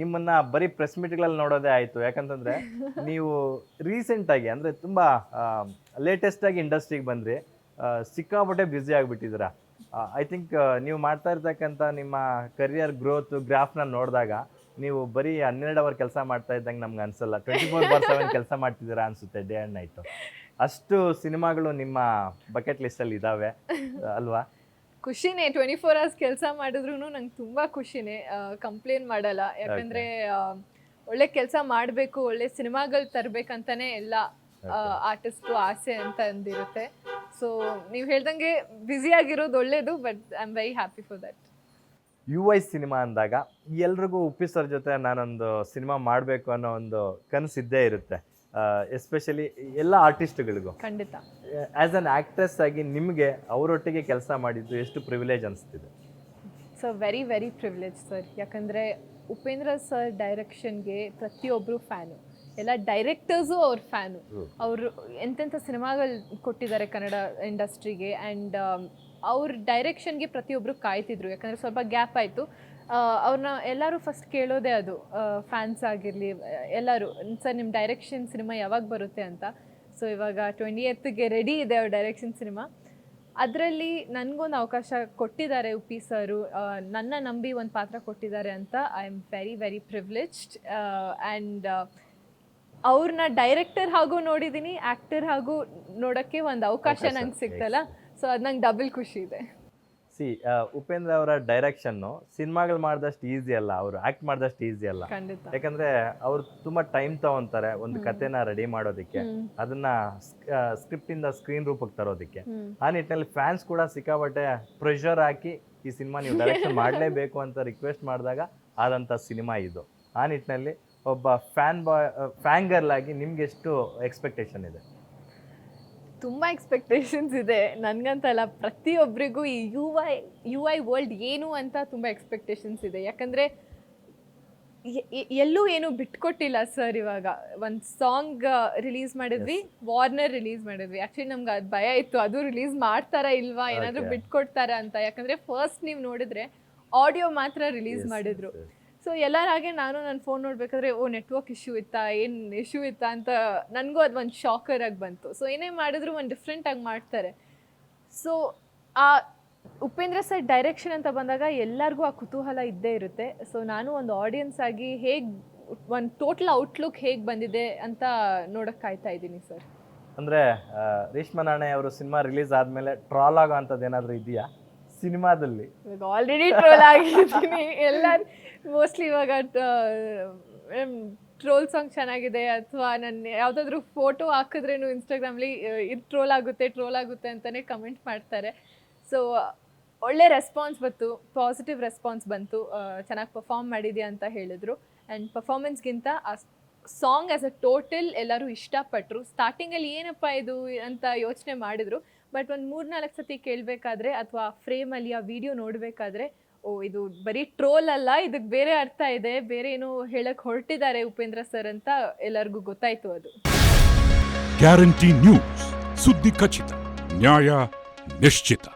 ನಿಮ್ಮನ್ನ ಬರೀ ಪ್ರೆಸ್ ಮೀಟ್ಗಳಲ್ಲಿ ನೋಡೋದೇ ಆಯ್ತು. ಯಾಕಂತಂದ್ರೆ ನೀವು ರೀಸೆಂಟ್ ಆಗಿ ಅಂದ್ರೆ ತುಂಬಾ ಲೇಟೆಸ್ಟ್ ಆಗಿ ಇಂಡಸ್ಟ್ರಿಗೆ ಬಂದ್ರಿ. ಸಿಕ್ಕಾಪಟ್ಟೆ ಬ್ಯುಸಿ ಆಗಿಬಿಟ್ಟಿದ್ದೀರಾ? ಐ ಥಿಂಕ್ ನೀವು ಮಾಡ್ತಾ ಇರ್ತಕ್ಕಂಥ ನಿಮ್ಮ ಕರಿಯರ್ ಗ್ರೋತ್ ಗ್ರಾಫ್ನ ನೋಡಿದಾಗ ನೀವು ಬರೀ ಹನ್ನೆರಡು ಅವರ್ ಕೆಲಸ ಮಾಡ್ತಾ ಇದ್ದಂಗೆ ನಮ್ಗೆ ಅನ್ಸಲ್ಲ. ಟ್ವೆಂಟಿ ಫೋರ್ ಬಾರ್ ಸೆವೆನ್ ಕೆಲಸ ಮಾಡ್ತಿದ್ದೀರಾ ಅನ್ಸುತ್ತೆ ಡೇ ಆ್ಯಂಡ್ ನೈಟು ಅಷ್ಟು ಸಿನಿಮಾಗಳು ನಿಮ್ಮ ಬಕೆಟ್ ಲಿಸ್ಟಲ್ಲಿ ಇದ್ದಾವೆ ಅಲ್ವಾ? ಖುಷಿನೇ ಟ್ವೆಂಟಿ ಫೋರ್ ಅವರ್ಸ್ ಕೆಲಸ ಮಾಡಿದ್ರು ನಂಗೆ ತುಂಬ ಖುಷಿನೇ. ಕಂಪ್ಲೇಂಟ್ ಮಾಡಲ್ಲ. ಯಾಕಂದ್ರೆ ಒಳ್ಳೆ ಕೆಲಸ ಮಾಡಬೇಕು ಒಳ್ಳೆ ಸಿನಿಮಾಗಳು ತರಬೇಕಂತಾನೆ ಎಲ್ಲ ಆರ್ಟಿಸ್ಟು ಆಸೆ ಅಂತ ಅಂದಿರುತ್ತೆ. ಸೊ ನೀವು ಹೇಳ್ದಂಗೆ ಬ್ಯುಸಿ ಆಗಿರೋದು ಒಳ್ಳೇದು but I am very happy for that U I cinema ಅಂದಾಗ ಎಲ್ರಿಗೂ ಉಪ್ಪಿ ಸರ್ ಜೊತೆ ನಾನೊಂದು ಸಿನಿಮಾ ಮಾಡಬೇಕು ಅನ್ನೋ ಒಂದು ಕನಸಿದ್ದೇ ಇರುತ್ತೆ. ಎಸ್ಪೆಷಲಿ ಎಲ್ಲ ಆರ್ಟಿಸ್ಟ್ಗಳಿಗೂ ಖಂಡಿತ. ಆ್ಯಸ್ ಅನ್ ಆ್ಯಕ್ಟ್ರೆಸ್ ಆಗಿ ನಿಮಗೆ ಅವರೊಟ್ಟಿಗೆ ಕೆಲಸ ಮಾಡಿದ್ದು ಎಷ್ಟು ಪ್ರಿವಿಲೇಜ್ ಅನಿಸ್ತಿದೆ? So very very privilege sir ಯಾಕಂದರೆ ಉಪೇಂದ್ರ ಸರ್ ಡೈರೆಕ್ಷನ್ಗೆ ಪ್ರತಿಯೊಬ್ಬರು ಫ್ಯಾನು ಎಲ್ಲ ಡೈರೆಕ್ಟರ್ಸು ಅವ್ರ ಫ್ಯಾನು ಅವರು ಎಂತೆಂಥ ಸಿನಿಮಾಗಳು ಕೊಟ್ಟಿದ್ದಾರೆ ಕನ್ನಡ ಇಂಡಸ್ಟ್ರಿಗೆ ಆ್ಯಂಡ್ ಅವ್ರ ಡೈರೆಕ್ಷನ್ಗೆ ಪ್ರತಿಯೊಬ್ಬರು ಕಾಯ್ತಿದ್ರು. ಯಾಕಂದರೆ ಸ್ವಲ್ಪ ಗ್ಯಾಪ್ ಆಯಿತು. ಅವ್ರನ್ನ ಎಲ್ಲರೂ ಫಸ್ಟ್ ಕೇಳೋದೇ ಅದು. ಫ್ಯಾನ್ಸ್ ಆಗಿರಲಿ ಎಲ್ಲರೂ. ಸರ್ ನಿಮ್ಮ ಡೈರೆಕ್ಷನ್ ಸಿನಿಮಾ ಯಾವಾಗ ಬರುತ್ತೆ ಅಂತ. ಸೊ ಇವಾಗ ಟ್ವೆಂಟಿ ಏತ್ಗೆ ರೆಡಿ ಇದೆ ಅವ್ರ ಡೈರೆಕ್ಷನ್ ಸಿನಿಮಾ ಅದರಲ್ಲಿ ನನಗೊಂದು ಅವಕಾಶ ಕೊಟ್ಟಿದ್ದಾರೆ ಉಪ್ಪಿ ಸರು. ನನ್ನ ನಂಬಿ ಒಂದು ಪಾತ್ರ ಕೊಟ್ಟಿದ್ದಾರೆ ಅಂತ I am very very privileged and ಅವ್ರನ್ನ ಡೈರೆಕ್ಟರ್ ಹಾಗೂ ನೋಡಿದ್ದೀನಿ ಆ್ಯಕ್ಟರ್ ಹಾಗೂ ನೋಡೋಕ್ಕೆ ಒಂದು ಅವಕಾಶ ಅವಕಾಶ, ನಂಗೆ ಸಿಗ್ತಲ್ಲ. ಸೊ ಅದು ನಂಗೆ ಡಬಲ್ ಖುಷಿ ಇದೆ. ಸಿ ಉಪೇಂದ್ರ ಅವರ ಡೈರೆಕ್ಷನ್ನು ಸಿನಿಮಾಗಳು ಮಾಡಿದಷ್ಟು ಈಸಿ ಅಲ್ಲ ಅವರು ಆಕ್ಟ್ ಮಾಡಿದಷ್ಟು ಈಸಿ ಅಲ್ಲ. ಖಂಡಿತ. ಯಾಕಂದ್ರೆ ಅವ್ರು ತುಂಬಾ ಟೈಮ್ ತಗೊಂತಾರೆ ಒಂದು ಕತೆನ ರೆಡಿ ಮಾಡೋದಕ್ಕೆ. ಅದನ್ನ ಸ್ಕ್ರಿಪ್ಟ್ ಇಂದ ಸ್ಕ್ರೀನ್ ರೂಪಕ್ಕೆ ತರೋದಕ್ಕೆ. ಆ ನಿಟ್ಟಿನಲ್ಲಿ ಫ್ಯಾನ್ಸ್ ಕೂಡ ಸಿಕ್ಕಾಪಟ್ಟೆ ಪ್ರೆಷರ್ ಹಾಕಿ ಈ ಸಿನಿಮಾ ನೀವು ಡೈರೆಕ್ಷನ್ ಮಾಡಲೇಬೇಕು ಅಂತ ರಿಕ್ವೆಸ್ಟ್ ಮಾಡಿದಾಗ ಆದಂಥ ಸಿನಿಮಾ ಇದು. ಆ ನಿಟ್ಟಿನಲ್ಲಿ ಒಬ್ಬ ಫ್ಯಾನ್ ಬಾಯ್ ಫ್ಯಾನ್ ಗರ್ಲ್ ಆಗಿ ನಿಮ್ಗೆ ಎಷ್ಟು ಎಕ್ಸ್ಪೆಕ್ಟೇಷನ್ ಇದೆ? ತುಂಬ ಎಕ್ಸ್ಪೆಕ್ಟೇಷನ್ಸ್ ಇದೆ. ನನಗಂತಲ್ಲ ಪ್ರತಿಯೊಬ್ಬರಿಗೂ ಈ U I U I world ಏನು ಅಂತ ತುಂಬ ಎಕ್ಸ್ಪೆಕ್ಟೇಷನ್ಸ್ ಇದೆ. ಯಾಕಂದರೆ ಎಲ್ಲೂ ಏನು ಬಿಟ್ಕೊಟ್ಟಿಲ್ಲ ಸರ್ ಇವಾಗ. ಒಂದು ಸಾಂಗ್ ರಿಲೀಸ್ ಮಾಡಿದ್ವಿ ವಾರ್ನರ್ ರಿಲೀಸ್ ಮಾಡಿದ್ವಿ. ಆ್ಯಕ್ಚುಲಿ ನಮ್ಗೆ ಅದು ಭಯ ಇತ್ತು. ಅದು ರಿಲೀಸ್ ಮಾಡ್ತಾರಾ ಇಲ್ವಾ? ಏನಾದರೂ ಬಿಟ್ಕೊಡ್ತಾರ ಅಂತ. ಯಾಕಂದರೆ ಫಸ್ಟ್ ನೀವು ನೋಡಿದ್ರೆ ಆಡಿಯೋ ಮಾತ್ರ ರಿಲೀಸ್ ಮಾಡಿದ್ರು. ಸೊ ಎಲ್ಲರ ಹಾಗೆ ನಾನು ನನ್ನ ಫೋನ್ ನೋಡಬೇಕಾದ್ರೆ ಓ ನೆಟ್ವರ್ಕ್ ಇಶ್ಯೂ ಇತ್ತಾ? ಏನು ಇಶ್ಯೂ ಇತ್ತಾ? ಅಂತ ನನಗೂ ಅದು ಒಂದು ಶಾಕರ್ ಆಗಿ ಬಂತು. ಸೊ ಏನೇ ಮಾಡಿದ್ರು ಒಂದು ಡಿಫ್ರೆಂಟಾಗಿ ಮಾಡ್ತಾರೆ. ಸೊ ಆ ಉಪೇಂದ್ರ ಸರ್ ಡೈರೆಕ್ಷನ್ ಅಂತ ಬಂದಾಗ ಎಲ್ಲರಿಗೂ ಆ ಕುತೂಹಲ ಇದ್ದೇ ಇರುತ್ತೆ. ಸೊ ನಾನು ಒಂದು ಆಡಿಯನ್ಸ್ ಆಗಿ ಹೇಗೆ ಒಂದು ಟೋಟಲ್ ಔಟ್ಲುಕ್ ಹೇಗೆ ಬಂದಿದೆ ಅಂತ ನೋಡೋಕ್ಕೆ ಕಾಯ್ತಾ ಇದ್ದೀನಿ ಸರ್ ಅಂದರೆ ರೇಷ್ಮಾ ನಾಣೆ ಅವರು ಸಿನಿಮಾ ರಿಲೀಸ್ ಆದಮೇಲೆ ಟ್ರಾಲ್ ಆಗೋ ಅಂಥದ್ದು ಏನಾದರೂ ಇದೆಯಾ ಸಿನಿಮಾದಲ್ಲಿ. ಆಲ್ರೆಡಿ ಟ್ರೋಲ್ ಆಗಿದ್ದೀನಿ. ಎಲ್ಲ ಮೋಸ್ಟ್ಲಿ ಇವಾಗ ಟ್ರೋಲ್ ಸಾಂಗ್ ಚೆನ್ನಾಗಿದೆ ಅಥವಾ ನನ್ನ ಯಾವುದಾದ್ರೂ ಫೋಟೋ ಹಾಕಿದ್ರೇನು ಇನ್ಸ್ಟಾಗ್ರಾಮಲ್ಲಿ ಇದು ಟ್ರೋಲ್ ಆಗುತ್ತೆ ಟ್ರೋಲ್ ಆಗುತ್ತೆ ಅಂತಲೇ ಕಮೆಂಟ್ ಮಾಡ್ತಾರೆ. ಸೊ ಒಳ್ಳೆ ರೆಸ್ಪಾನ್ಸ್ ಬಂತು ಪಾಸಿಟಿವ್ ರೆಸ್ಪಾನ್ಸ್ ಬಂತು. ಚೆನ್ನಾಗಿ ಪರ್ಫಾರ್ಮ್ ಮಾಡಿದ್ಯಾ ಅಂತ ಹೇಳಿದ್ರು. ಆ್ಯಂಡ್ ಪರ್ಫಾರ್ಮೆನ್ಸ್ಗಿಂತ ಆ ಸಾಂಗ್ ಆಸ್ ಅ ಟೋಟಲ್ ಎಲ್ಲರೂ ಇಷ್ಟಪಟ್ಟರು ಸ್ಟಾರ್ಟಿಂಗಲ್ಲಿ ಏನಪ್ಪ ಇದು ಅಂತ ಯೋಚನೆ ಮಾಡಿದರು. ಬಟ್ ಒಂದು ಮೂರ್ನಾಲ್ಕು ಸತಿ ಕೇಳಬೇಕಾದ್ರೆ ಅಥವಾ ಫ್ರೇಮಲ್ಲಿ ಆ ವಿಡಿಯೋ ನೋಡಬೇಕಾದ್ರೆ ಓ, ಇದು ಬರೀ ಟ್ರೋಲ್ ಅಲ್ಲ ಇದಕ್ಕೆ ಬೇರೆ ಅರ್ಥ ಇದೆ, ಬೇರೆ ಏನೋ ಹೇಳಕ್ ಹೊರಟಿದ್ದಾರೆ ಉಪೇಂದ್ರ ಸರ್ ಅಂತ ಎಲ್ಲರಿಗೂ ಗೊತ್ತಾಯ್ತು ಅದು. ಗ್ಯಾರಂಟಿ ನ್ಯೂಸ್ ಸುದ್ದಿ ಖಚಿತ, ನ್ಯಾಯ ನಿಶ್ಚಿತ.